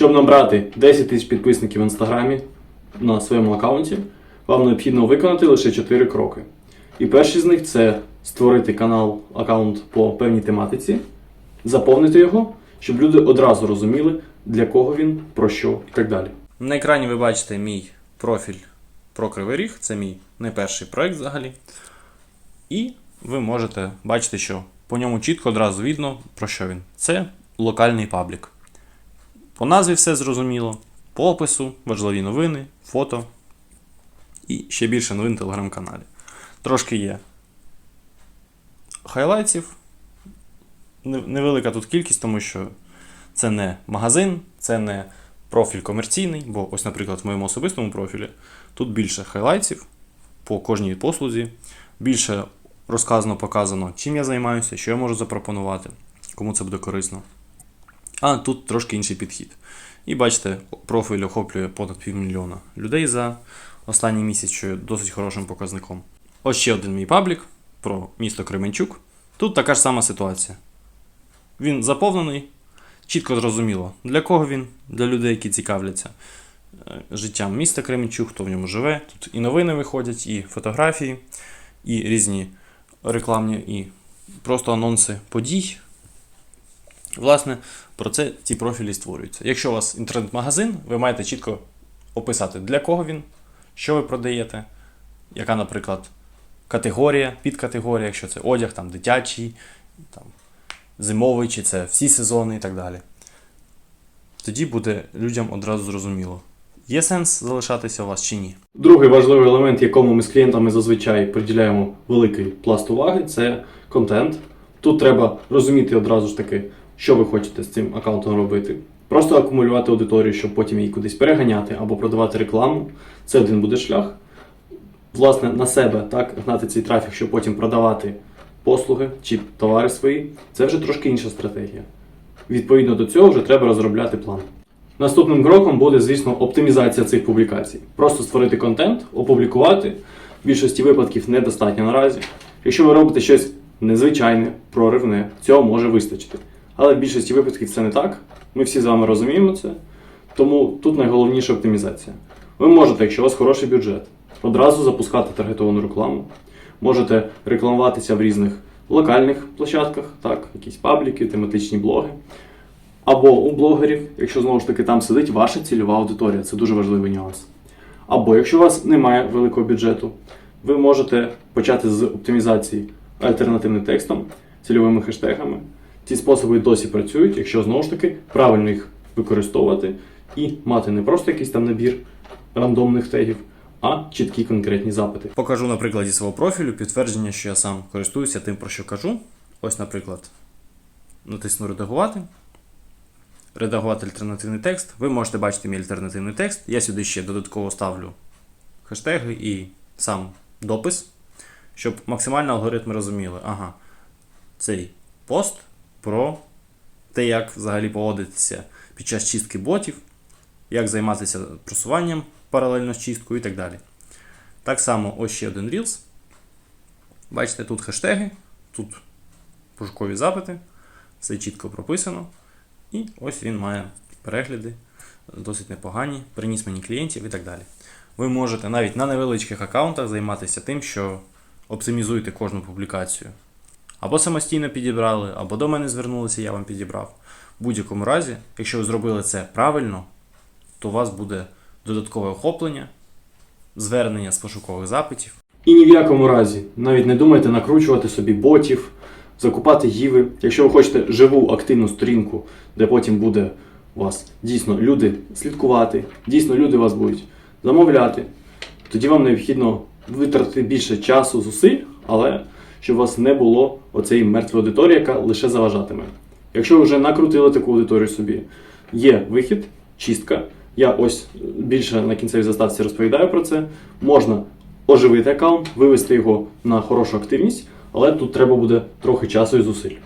Щоб набрати 10 тисяч підписників в інстаграмі на своєму аккаунті, вам необхідно виконати лише 4 кроки. І перший з них це створити канал, аккаунт по певній тематиці, заповнити його, щоб люди одразу розуміли, для кого він, про що і так далі. На екрані ви бачите мій профіль про Кривий Ріг, це мій не перший проект взагалі. І ви можете бачити, що по ньому чітко одразу видно, про що він. Це локальний паблік. По назві все зрозуміло, по опису, важливі новини, фото і ще більше новин в телеграм-каналі. Трошки є хайлайтів. Невелика тут кількість, тому що це не магазин, це не профіль комерційний, бо ось, наприклад, в моєму особистому профілі тут більше хайлайтів по кожній послузі, більше розказано, показано, чим я займаюся, що я можу запропонувати, кому це буде корисно. А тут трошки інший підхід. І бачите, профіль охоплює понад півмільйона людей за останній місяць, що є досить хорошим показником. Ось ще один мій паблік про місто Кременчук. Тут така ж сама ситуація. Він заповнений, чітко зрозуміло, для кого він, для людей, які цікавляться е, життям міста Кременчук, хто в ньому живе. Тут і новини виходять, і фотографії, і різні рекламні, і просто анонси подій. Власне, про це ці профілі створюються. Якщо у вас інтернет-магазин, ви маєте чітко описати, для кого він, що ви продаєте, яка, наприклад, категорія, підкатегорія, якщо це одяг, там дитячий, там, зимовий, чи це всі сезони і так далі. Тоді буде людям одразу зрозуміло, є сенс залишатися у вас чи ні. Другий важливий елемент, якому ми з клієнтами зазвичай приділяємо великий пласт уваги, це контент. Тут треба розуміти одразу ж таки, що ви хочете з цим аккаунтом робити. Просто акумулювати аудиторію, щоб потім її кудись переганяти або продавати рекламу. Це один буде шлях. Власне, на себе так, гнати цей трафік, щоб потім продавати послуги чи товари свої. Це вже трошки інша стратегія. Відповідно до цього вже треба розробляти план. Наступним кроком буде, звісно, оптимізація цих публікацій. Просто створити контент, опублікувати. В більшості випадків недостатньо наразі. Якщо ви робите щось незвичайне, проривне, цього може вистачити. Але в більшості випадків це не так. Ми всі з вами розуміємо це. Тому тут найголовніша оптимізація. Ви можете, якщо у вас хороший бюджет, одразу запускати таргетовану рекламу. Можете рекламуватися в різних локальних площадках, так, якісь пабліки, тематичні блоги. Або у блогерів, якщо знову ж таки там сидить ваша цільова аудиторія, це дуже важливий нюанс. Або якщо у вас немає великого бюджету, ви можете почати з оптимізації альтернативним текстом, цільовими хештегами. Ці способи досі працюють, якщо знову ж таки правильно їх використовувати і мати не просто якийсь там набір рандомних тегів, а чіткі конкретні запити. Покажу на прикладі свого профілю підтвердження, що я сам користуюся тим, про що кажу. Ось, наприклад, натисну редагувати. Редагувати альтернативний текст. Ви можете бачити мій альтернативний текст. Я сюди ще додатково ставлю хештеги і сам допис, щоб максимально алгоритми розуміли. Ага, цей пост про те, як взагалі поводитися під час чистки ботів, як займатися просуванням паралельно з чисткою і так далі. Так само ось ще один Reels. Бачите, тут хештеги, тут пошукові запити, все чітко прописано. І ось він має перегляди досить непогані, приніс мені клієнтів і так далі. Ви можете навіть на невеличких аккаунтах займатися тим, що оптимізуєте кожну публікацію. Або самостійно підібрали, або до мене звернулися, я вам підібрав. В будь-якому разі, якщо ви зробили це правильно, то у вас буде додаткове охоплення, звернення з пошукових запитів. І ні в якому разі навіть не думайте накручувати собі ботів, закупати гіви. Якщо ви хочете живу активну сторінку, де потім буде у вас дійсно люди слідкувати, дійсно люди вас будуть замовляти, тоді вам необхідно витратити більше часу, зусиль, але щоб у вас не було оцеї мертвої аудиторії, яка лише заважатиме. Якщо ви вже накрутили таку аудиторію собі, є вихід, чистка. Я ось більше на кінцевій заставці розповідаю про це. Можна оживити аккаунт, вивести його на хорошу активність, але тут треба буде трохи часу і зусиль.